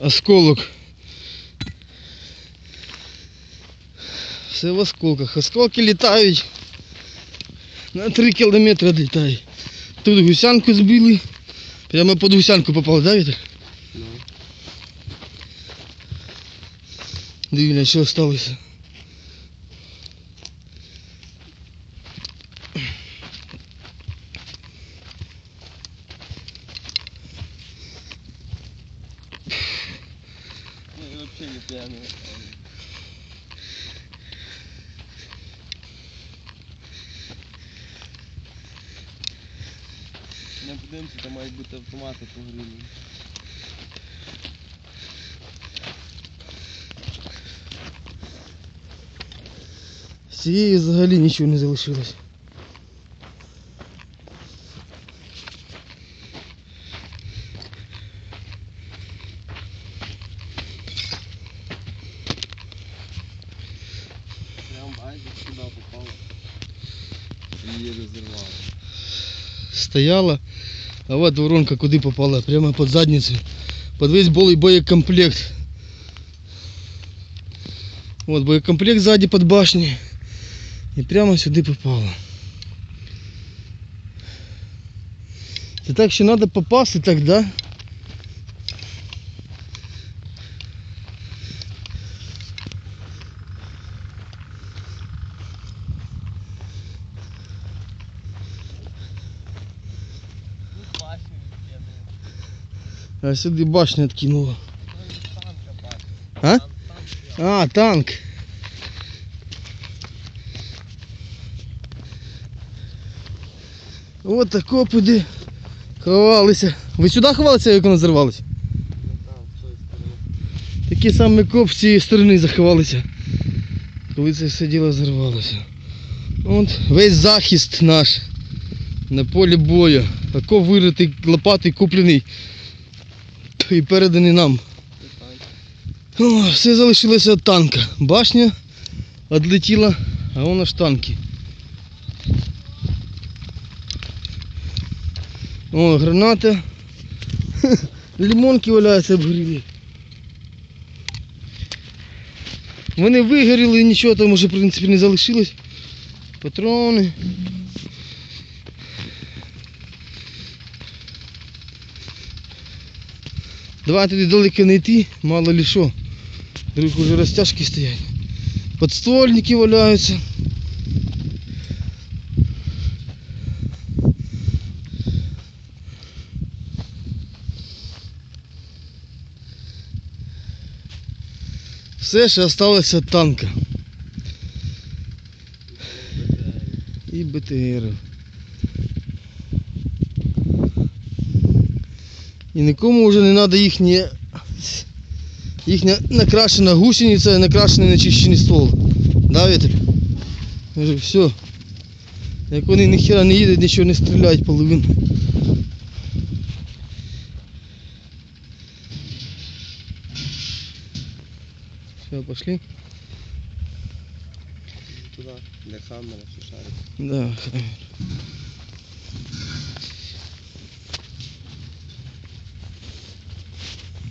Осколок. Все в осколках. Осколки літають. На 3 кілометри відлітають. Тут гусянку збили. Прямо під гусянку попав, да, Вітер? Ну. Дивіться, що сталося. Ну и вообще не пьяный. Не подивимося, там мають бути автомати погрілі. З цієї взагалі нічого не залишилось. Прям бачиш, сюди попало. І її розірвало. Стояла, а вот воронка куди попала, прямо під задницю. Під весь болий боєкомплект. Вот боєкомплект сзади під башнею. І прямо сюди попала. Це так ще треба попасти так, да? А сюди башня. Ну башню. А? А, танк. От тако куди ховалися. Ви сюди ховалися, як воно зірвалося? Там, з тої сторони. Такі самі коп цієї сторони заховалися. Коли це все діло зірвалося. От весь захист наш на полі бою. Тако виритий, лопатий, куплений і переданий нам. О, все залишилося від танка. Башня відлетіла, а воно ж танки. О, граната. Лимонки валяються обгорілі. Вони вигоріли, нічого там уже в принципі не залишилось. Патрони. Давай туди далеко не йти, мало ли що. Вдруг уже розтяжки стоять. Подствольники валяються. Все, що залишилося танка. І БТР. І нікому вже не треба їхні їхня накрашена гусениця, накрашений начищений ствол. Да, Вітер? Вже все. Як вони ніхера не їдуть, нічого не стріляють половину. Все, пошли. Туди, для камери, що шарик. Да.